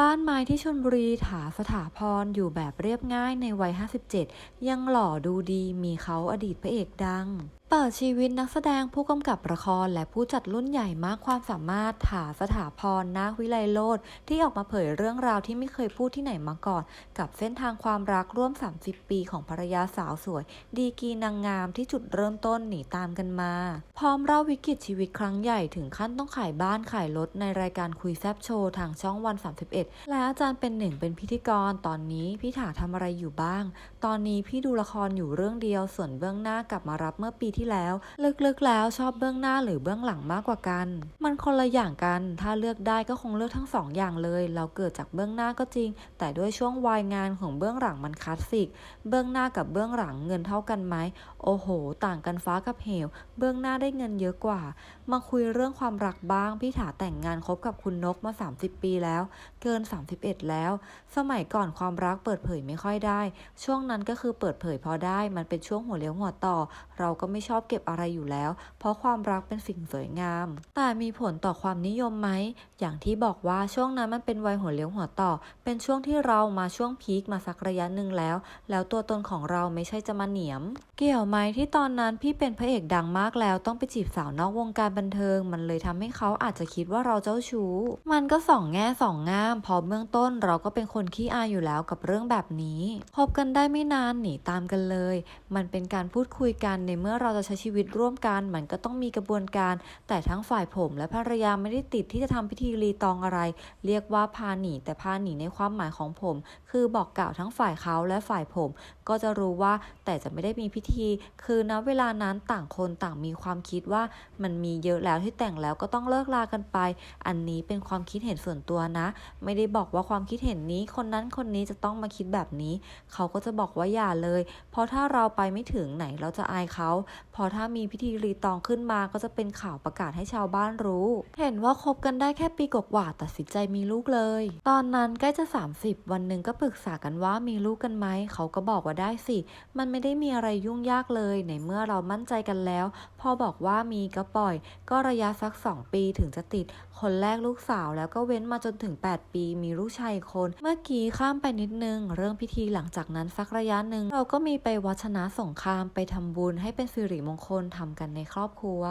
บ้านไม้ที่ชนบุรีถาสถาพรอยู่แบบเรียบง่ายในวัย 57 ยังหล่อดูดีมีเขาอดีตพระเอกดัง เปิดชีวิตนักแสดงผู้กำกับละครและผู้จัดรุ่นใหญ่มากความสามารถถาสถาพรนาควิไลโลดที่ออกมาเผยเรื่องราวที่ไม่เคยพูดที่ไหนมาก่อน กับเส้นทางความรักร่วม 30 ปีของภรรยาสาวสวย ดีกีนางงามที่จุดเริ่มต้นหนีตามกันมา พร้อมเล่าวิกฤตชีวิตครั้งใหญ่ถึงขั้นต้องขายบ้านขายรถในรายการคุยแซบโชว์ทางช่องวัน 31 และอาจารย์เป็นหนึ่งเป็นพิธีกรตอนนี้พี่ถาทำอะไรอยู่บ้าง ตอนนี้พี่ดูละครอยู่เรื่องเดียวส่วนเบื้องหน้ากลับมารับเมื่อปีที่แล้ว ลึกๆแล้วชอบเบื้องหน้าหรือเบื้องหลังมากกว่ากัน มันคนละอย่างกัน ถ้าเลือกได้ก็คงเลือกทั้งสองอย่างเลย เราเกิดจากเบื้องหน้าก็จริง แต่ด้วยช่วงวัยงานของเบื้องหลังมันคลาสสิก เบื้องหน้ากับเบื้องหลังเงินเท่ากันไหม โอ้โห ต่างกันฟ้ากับเหว เบื้องหน้าได้เงินเยอะกว่า มาคุยเรื่องความรักบ้าง พี่ถาแต่งงานคบกับคุณนกมา 30 ปีแล้ว เกิน 31 แล้ว สมัยก่อนความรักเปิดเผยไม่ค่อยได้ ช่วงนั้นก็คือเปิดเผยพอได้ มันเป็นช่วงหัวเลี้ยวหัวต่อ เราก็ไม่ชอบเก็บอะไรอยู่แล้ว เพราะความรักเป็นสิ่งสวยงาม แต่มีผลต่อความนิยมไหม อย่างที่บอกว่าช่วงนั้นมันเป็นวัยหัวเลี้ยวหัวต่อ เป็นช่วงที่เรามาช่วงพีคมาสักระยะหนึ่งแล้ว แล้วตัวตนของเราไม่ใช่จะมาเหนียม เกี่ยวไหมที่ตอนนั้นพี่เป็นพระเอกดังมากแล้วต้องไปจีบสาวนอกวงการบันเทิง มันเลยทำให้เขาอาจจะคิดว่าเราเจ้าชู้ มันก็สองแง่สองงามพอเบื้องต้นเราก็เป็นคนขี้อายอยู่แล้วกับเรื่องแบบนี้คบกันได้ไม่นานหนีตามกันเลย มันเป็นการพูดคุยกันในเมื่อเราจะใช้ชีวิตร่วมกันมันก็ต้องมีกระบวนการ แต่ทั้งฝ่ายผมและภรรยาไม่ได้ติดที่จะทำพิธีรีตองอะไร เรียกว่าพาหนีแต่พาหนีในความหมายของผม คือบอกกล่าวทั้งฝ่ายเขาและฝ่ายผม ก็จะรู้ว่าแต่จะไม่ได้มีพิธี คือณเวลานั้นต่างคนต่างมีความคิดว่ามันมีเยอะแล้วที่แต่งแล้วก็ต้องเลิกลากันไป อันนี้เป็นความคิดเห็นส่วนตัวนะ ไม่ได้บอกว่าความคิดเห็นนี้คนนั้นคนนี้จะต้องมาคิดแบบนี้ เขาก็จะบอกว่าอย่าเลย เพราะถ้าเราไปไม่ถึงไหนเราจะอายเขาพอถ้ามีพิธีรีตองขึ้นมาก็จะเป็นข่าวประกาศให้ชาวบ้านรู้ เห็นว่าคบกันได้แค่ปีกว่าตัดสินใจมีลูกเลย ตอนนั้นใกล้จะ 30 วันหนึ่งก็ปรึกษากันว่ามีลูกกันไหม เขาก็บอกว่าได้สิ มันไม่ได้มีอะไรยุ่งยากเลย ในเมื่อเรามั่นใจกันแล้ว พอบอกว่ามีก็ปล่อย ก็ระยะสัก 2 ปีถึงจะติด คนแรกลูกสาวแล้วก็เว้นมาจนถึง 8 ปี มีลูกชายคน เมื่อกี้ข้ามไปนิดนึง เรื่องพิธีหลังจากนั้นสักระยะหนึ่งเราก็มีไปวัชนะสงครามไปทำบุญให้เป็นสิริมงคลทำกันในครอบครัว